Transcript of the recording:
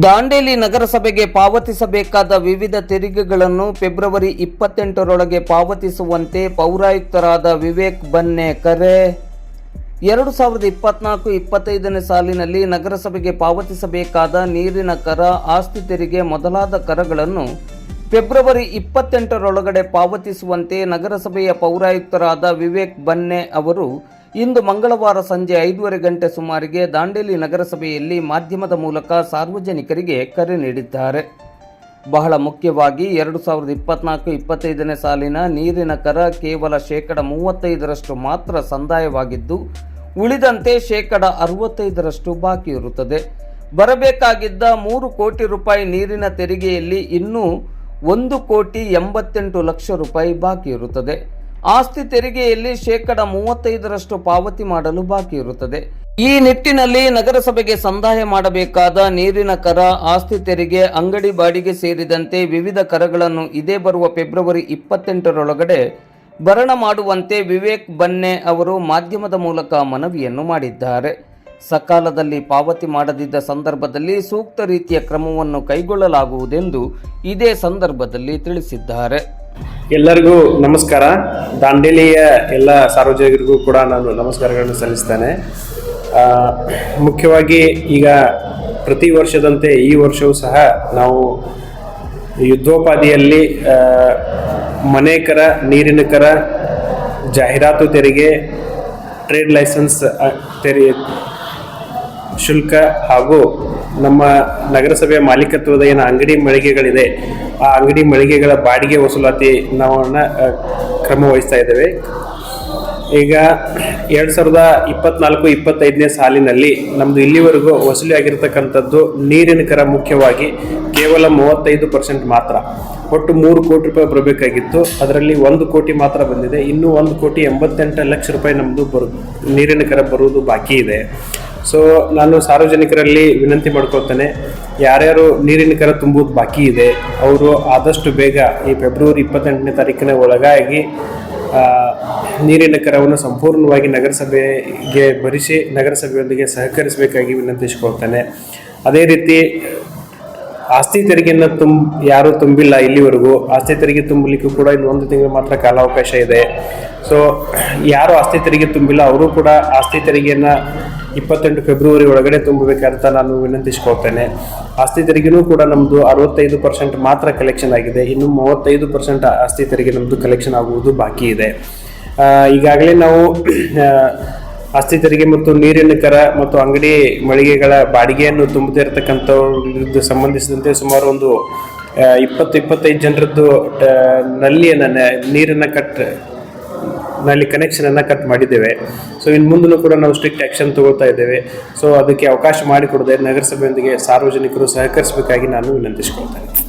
ದಾಂಡೇಲಿ ನಗರಸಭೆಗೆ ಪಾವತಿಸಬೇಕಾದ ವಿವಿಧ ತೆರಿಗೆಗಳನ್ನು ಫೆಬ್ರವರಿ ಇಪ್ಪತ್ತೆಂಟರೊಳಗೆ ಪಾವತಿಸುವಂತೆ ಪೌರಾಯುಕ್ತರಾದ ವಿವೇಕ್ ಬನ್ನೆ ಕರೆ. ಎರಡು ಸಾವಿರದ ಇಪ್ಪತ್ನಾಲ್ಕು ಇಪ್ಪತ್ತೈದನೇ ಸಾಲಿನಲ್ಲಿ ನಗರಸಭೆಗೆ ಪಾವತಿಸಬೇಕಾದ ನೀರಿನ ಕರ, ಆಸ್ತಿ ತೆರಿಗೆ ಮೊದಲಾದ ಕರಗಳನ್ನು ಫೆಬ್ರವರಿ ಇಪ್ಪತ್ತೆಂಟರೊಳಗಡೆ ಪಾವತಿಸುವಂತೆ ನಗರಸಭೆಯ ಪೌರಾಯುಕ್ತರಾದ ವಿವೇಕ್ ಬನ್ನೆ ಅವರು ಇಂದು ಮಂಗಳವಾರ ಸಂಜೆ ಐದೂವರೆ ಗಂಟೆ ಸುಮಾರಿಗೆ ದಾಂಡೇಲಿ ನಗರಸಭೆಯಲ್ಲಿ ಮಾಧ್ಯಮದ ಮೂಲಕ ಸಾರ್ವಜನಿಕರಿಗೆ ಕರೆ ನೀಡಿದ್ದಾರೆ. ಬಹಳ ಮುಖ್ಯವಾಗಿ ಎರಡು ಸಾವಿರದ ಇಪ್ಪತ್ನಾಲ್ಕು ಇಪ್ಪತ್ತೈದನೇ ಸಾಲಿನ ನೀರಿನ ಕರ ಕೇವಲ ಶೇಕಡ ಮೂವತ್ತೈದರಷ್ಟು ಮಾತ್ರ ಸಂದಾಯವಾಗಿದ್ದು, ಉಳಿದಂತೆ ಶೇಕಡ ಅರವತ್ತೈದರಷ್ಟು ಬಾಕಿ ಇರುತ್ತದೆ ಬರಬೇಕಾಗಿದ್ದ ಮೂರು ಕೋಟಿ ರೂಪಾಯಿ ನೀರಿನ ತೆರಿಗೆಯಲ್ಲಿ ಇನ್ನೂ ಒಂದು ಕೋಟಿ ಎಂಬತ್ತೆಂಟು ಲಕ್ಷ ರೂಪಾಯಿ ಬಾಕಿ ಇರುತ್ತದೆ ಆಸ್ತಿ ತೆರಿಗೆಯಲ್ಲಿ ಶೇಕಡ ಮೂವತ್ತೈದರಷ್ಟು ಪಾವತಿ ಮಾಡಲು ಬಾಕಿ ಇರುತ್ತದೆ. ಈ ನಿಟ್ಟಿನಲ್ಲಿ ನಗರಸಭೆಗೆ ಸಂದಾಯ ಮಾಡಬೇಕಾದ ನೀರಿನ ಕರ, ಆಸ್ತಿ ತೆರಿಗೆ, ಅಂಗಡಿ ಬಾಡಿಗೆ ಸೇರಿದಂತೆ ವಿವಿಧ ಕರಗಳನ್ನು ಇದೇ ಬರುವ ಫೆಬ್ರವರಿ ಇಪ್ಪತ್ತೆಂಟರೊಳಗಡೆ ಭರಣ ಮಾಡುವಂತೆ ವಿವೇಕ್ ಬನ್ನೆ ಅವರು ಮಾಧ್ಯಮದ ಮೂಲಕ ಮನವಿಯನ್ನು ಮಾಡಿದ್ದಾರೆ. ಸಕಾಲದಲ್ಲಿ ಪಾವತಿ ಮಾಡದಿದ್ದ ಸಂದರ್ಭದಲ್ಲಿ ಸೂಕ್ತ ರೀತಿಯ ಕ್ರಮವನ್ನು ಕೈಗೊಳ್ಳಲಾಗುವುದೆಂದು ಇದೇ ಸಂದರ್ಭದಲ್ಲಿ ತಿಳಿಸಿದ್ದಾರೆ. ಎಲ್ಲರಿಗೂ ನಮಸ್ಕಾರ. ದಾಂಡೇಲಿಯ ಎಲ್ಲ ಸಾರ್ವಜನಿಕರಿಗೂ ಕೂಡ ನಾನು ನಮಸ್ಕಾರಗಳನ್ನು ಸಲ್ಲಿಸ್ತೇನೆ. ಮುಖ್ಯವಾಗಿ ಈಗ ಪ್ರತಿ ವರ್ಷದಂತೆ ಈ ವರ್ಷವೂ ಸಹ ನಾವು ಯುದ್ಧೋಪಾದಿಯಲ್ಲಿ ಮನೆ ಕರ, ನೀರಿನ ಕರ, ಜಾಹೀರಾತು ತೆರಿಗೆ ಟ್ರೇಡ್ ಲೈಸೆನ್ಸ್ ತೆರಿಗೆ ತೆರಿ ಶುಲ್ಕ ಹಾಗೂ ನಮ್ಮ ನಗರಸಭೆಯ ಮಾಲೀಕತ್ವದ ಏನು ಅಂಗಡಿ ಮಳಿಗೆಗಳಿದೆ ಆ ಅಂಗಡಿ ಮಳಿಗೆಗಳ ಬಾಡಿಗೆ ವಸೂಲಾತಿ ನಾವು ಕ್ರಮ ವಹಿಸ್ತಾ ಇದ್ದೇವೆ. ಈಗ ಎರಡು ಸಾವಿರದ ಇಪ್ಪತ್ನಾಲ್ಕು, ಇಪ್ಪತ್ತೈದನೇ ಸಾಲಿನಲ್ಲಿ ನಮ್ಮದು ಇಲ್ಲಿವರೆಗೂ ವಸೂಲಿ ಆಗಿರತಕ್ಕಂಥದ್ದು ನೀರಿನ ಕರ ಮುಖ್ಯವಾಗಿ ಕೇವಲ ಮೂವತ್ತೈದು ಪರ್ಸೆಂಟ್ ಮಾತ್ರ. ಒಟ್ಟು ಮೂರು ಕೋಟಿ ರೂಪಾಯಿ ಬರಬೇಕಾಗಿತ್ತು. ಅದರಲ್ಲಿ ಒಂದು ಕೋಟಿ ಮಾತ್ರ ಬಂದಿದೆ. ಇನ್ನೂ ಒಂದು ಕೋಟಿ ಎಂಬತ್ತೆಂಟು ಲಕ್ಷ ರೂಪಾಯಿ ನಮ್ಮದು ಬರು, ನೀರಿನ ಕರ ಬರುವುದು ಬಾಕಿ ಇದೆ. ಸೊ ನಾನು ಸಾರ್ವಜನಿಕರಲ್ಲಿ ವಿನಂತಿ ಮಾಡ್ಕೊಳ್ತೇನೆ. ಯಾರ್ಯಾರು ನೀರಿನ ಕರ ತುಂಬುವುದು ಬಾಕಿ ಇದೆ, ಅವರು ಆದಷ್ಟು ಬೇಗ ಈ ಫೆಬ್ರವರಿ ಇಪ್ಪತ್ತೆಂಟನೇ ತಾರೀಕಿನ ಒಳಗಾಗಿ ನೀರಿನ ಕರವನ್ನು ಸಂಪೂರ್ಣವಾಗಿ ನಗರಸಭೆಗೆ ಭರಿಸಿ, ನಗರಸಭೆಯೊಂದಿಗೆ ಸಹಕರಿಸಬೇಕಾಗಿ ವಿನಂತಿಸಿಕೊಳ್ತೇನೆ. ಅದೇ ರೀತಿ, ಆಸ್ತಿ ತೆರಿಗೆಯನ್ನು ತುಂಬ ಯಾರೂ ತುಂಬಿಲ್ಲ ಇಲ್ಲಿವರೆಗೂ. ಆಸ್ತಿ ತೆರಿಗೆ ತುಂಬಲಿಕ್ಕೂ ಕೂಡ ಇನ್ನು ಒಂದು ತಿಂಗಳು ಮಾತ್ರ ಕಾಲಾವಕಾಶ ಇದೆ. ಸೊ ಯಾರು ಆಸ್ತಿ ತೆರಿಗೆ ತುಂಬಿಲ್ಲ, ಅವರು ಕೂಡ ಆಸ್ತಿ ತೆರಿಗೆಯನ್ನು ಇಪ್ಪತ್ತೆಂಟು ಫೆಬ್ರವರಿ ಒಳಗಡೆ ತುಂಬಬೇಕಂತ ನಾನು ವಿನಂತಿಸ್ಕೊಳ್ತೇನೆ. ಆಸ್ತಿ ತೆರಿಗೆನೂ ಕೂಡ ನಮ್ಮದು ಅರವತ್ತೈದು ಪರ್ಸೆಂಟ್ ಮಾತ್ರ ಕಲೆಕ್ಷನ್ ಆಗಿದೆ. ಇನ್ನು ಮೂವತ್ತೈದು ಪರ್ಸೆಂಟ್ ಆಸ್ತಿ ತೆರಿಗೆ ನಮ್ಮದು ಕಲೆಕ್ಷನ್ ಆಗುವುದು ಬಾಕಿ ಇದೆ. ಈಗಾಗಲೇ ನಾವು ಆಸ್ತಿ ತೆರಿಗೆ ಮತ್ತು ನೀರಿನ ಕರ ಮತ್ತು ಅಂಗಡಿ ಮಳಿಗೆಗಳ ಬಾಡಿಗೆಯನ್ನು ತುಂಬದೇ ಇರತಕ್ಕಂಥವ್ರಿಗೆ ಸಂಬಂಧಿಸಿದಂತೆ ಸುಮಾರು ಒಂದು ಇಪ್ಪತ್ತು ಇಪ್ಪತ್ತೈದು ಜನರದ್ದು ನಲ್ಲಿಯನ್ನು ನೀರನ್ನ ಕಟ್ ನಲ್ಲಿ ಕನೆಕ್ಷನ್ ಅನ್ನ ಕಟ್ ಮಾಡಿದ್ದೇವೆ. ಸೊ ಇನ್ನು ಮುಂದೂ ಕೂಡ ನಾವು ಸ್ಟ್ರಿಕ್ಟ್ ಆಕ್ಷನ್ ತಗೊಳ್ತಾ ಇದ್ದೇವೆ. ಸೊ ಅದಕ್ಕೆ ಅವಕಾಶ ಮಾಡಿಕೊಡದೆ ನಗರಸಭೆಯೊಂದಿಗೆ ಸಾರ್ವಜನಿಕರು ಸಹಕರಿಸಬೇಕಾಗಿ ನಾನು ವಿನಂತಿಸಿಕೊಳ್ತೇನೆ